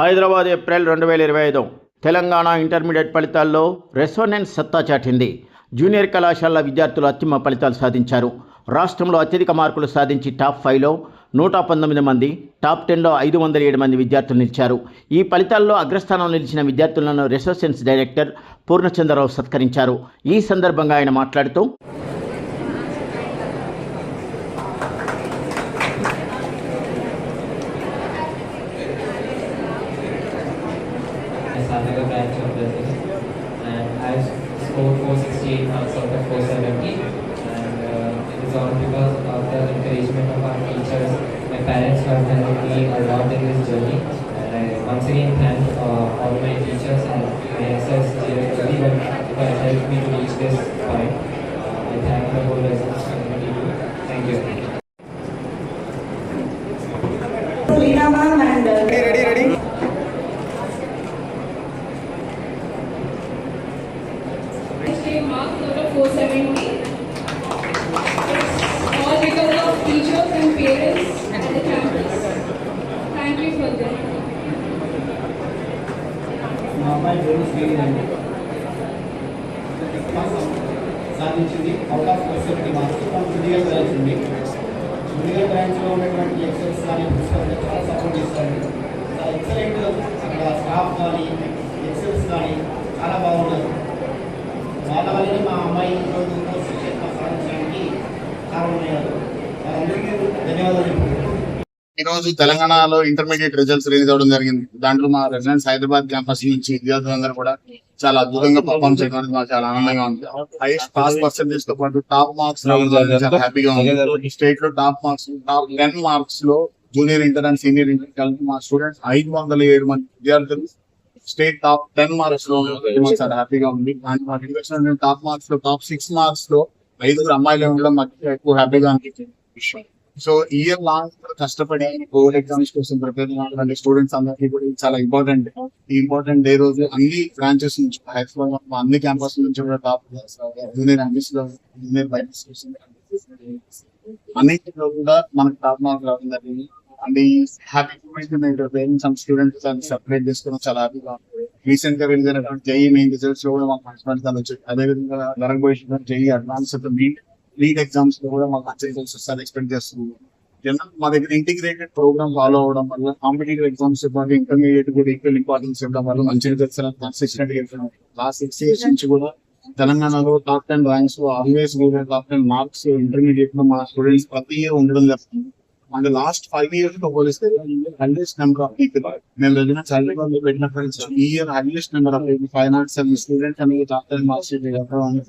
Hyderabad April రెండు వేల ఇరవై ఐదు. తెలంగాణ ఇంటర్మీడియట్ ఫలితాల్లో రెసోనెన్స్ సత్తా చాటింది. జూనియర్ కళాశాల విద్యార్థులు అత్యుమ ఫలితాలు సాధించారు. రాష్ట్రంలో అత్యధిక మార్కులు సాధించి టాప్ ఫైవ్లో నూట పంతొమ్మిది మంది టాప్ టెన్లో ఐదు వందల ఏడు మంది విద్యార్థులు నిలిచారు. ఈ ఫలితాల్లో అగ్రస్థానంలో నిలిచిన విద్యార్థులను రెసోసెన్స్ డైరెక్టర్ పూర్ణచంద్రరావు సత్కరించారు. ఈ సందర్భంగా ఆయన మాట్లాడుతూ as branch of business. And I scored 468 marks out of 470. And uh, it is all because of the encouragement of our teachers. My parents have helped me a lot in this journey. And I once again thank uh, all my teachers and my SS, everyone who helped me to reach this point. Uh, I thank the whole residence community. Thank you. Leena ma'am and State marks out of 470. It's all because of teachers and parents and the campus. Thank you for that. మా అమ్మాయి పేరు శ్రీని అండి సాధించింది out of seventy marks from physical branch ఉంది physical బ్రాంచ్లో ఉన్నటువంటి lectures కానీ principal చాలా సపోర్ట్ చేస్తారు చాలా ఎక్సలెంట్ అక్కడ స్టాఫ్ కానీ లెక్చర్స్ కానీ ఈరోజు తెలంగాణలో ఇంటర్మీడియట్ రిజల్ట్స్ రిలీజ్ అవడం జరిగింది. దాంట్లో మా రెసిడెంట్స్ హైదరాబాద్ క్యాంపస్ నుంచి విద్యార్థులందరూ కూడా చాలా అద్భుతంగా పర్ఫామ్ చేయడానికి మాకు చాలా ఆనందంగా ఉంది. హైయెస్ట్ పాస్ పర్సెంటేజ్తో పాటు టాప్ మార్క్స్ రావడం చాలా హ్యాపీగా ఉంది. స్టేట్లో top marks top ten మార్క్స్లో junior inter and senior inter కలిపి మా స్టూడెంట్స్ ఐదు వందల ఏడు మంది విద్యార్థులు స్టేట్ టాప్ టెన్ మార్క్స్లో చాలా హ్యాపీగా ఉంది. అండ్ మా టాప్ మార్క్స్లో టాప్ సిక్స్ మార్క్స్లో ఐదుగురు అమ్మాయిలు ఉండడం మాకు ఎక్కువ హ్యాపీగా అనిపించింది. సో ఇయర్ లాంగ్ కష్టపడి బోర్డ్ ఎగ్జామ్స్ కోసం ప్రిపేర్ అవ్వాలంటే స్టూడెంట్స్ అందరికీ కూడా చాలా ఇంపార్టెంట్ ఈ ఇంపార్టెంట్ డే రోజు అన్ని బ్రాంచెస్ నుంచి హైదరాబాద్లో అన్ని క్యాంపస్ నుంచి కూడా top junior MPCs junior BiPCs అన్నింటిలో కూడా మనకు టాప్ మార్క్ రావడం జరిగింది. అండ్ ఈ happy moment parents and students అని సెపరేట్ చేసుకోవడం చాలా హ్యాపీగా ఉంది రీసెంట్గా వెళ్ళినటువంటి జై మెయిన్ రిజల్ట్స్లో కూడా మాకు మంచి మంచి వచ్చాయి. అదేవిధంగా జరగబోయే జై అడ్వాన్స్ నీట్ నీట్ ఎగ్జామ్స్లో కూడా మాకు మంచి రిజల్ట్స్ వస్తారని ఎక్స్పెక్ట్ చేస్తున్నాము. జనరల్ మా దగ్గర ఇంటిగ్రేటెడ్ ప్రోగ్రామ్ ఫాలో అవడం వల్ల కాంపిటేటివ్ ఎగ్జామ్స్ ఇవ్వడానికి ఇంటర్మీడియట్ కూడా ఈక్వల్ ఇంపార్టెన్స్ ఇవ్వడం వల్ల మంచి రిజల్ట్స్ కన్సిస్టెంట్గా లాస్ట్ సిక్స్ ఇయర్స్ నుంచి కూడా తెలంగాణలో top ten ranks always top ten marks ఇంటర్మీడియట్లో మా స్టూడెంట్స్ ప్రతి ఇయర్ ఉండడం జరుగుతుంది. అండ్ లాస్ట్ ఫైవ్ ఇయర్స్తో పోలిస్తే హైయెస్ట్ నెంబర్ ఆఫ్ పీపుల్ మేము వెళ్ళిన చదివాళ్ళు పెట్టినప్పుడు ఈ year highest number of people five not seven students అనేది డాక్టర్ మాస్టర్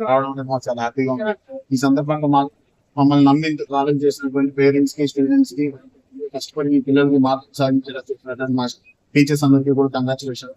రావడం అనేది మాకు చాలా హ్యాపీగా ఉంది ఈ సందర్భంగా మా మమ్మల్ని నమ్మి ప్రారంభం చేసినటువంటి పేరెంట్స్కి స్టూడెంట్స్కి కష్టపడి మీ పిల్లలకి మార్క్స్ సాధించేలా చేసినటువంటి మా టీచర్స్ అందరికీ కూడా కంగ్రాచులేషన్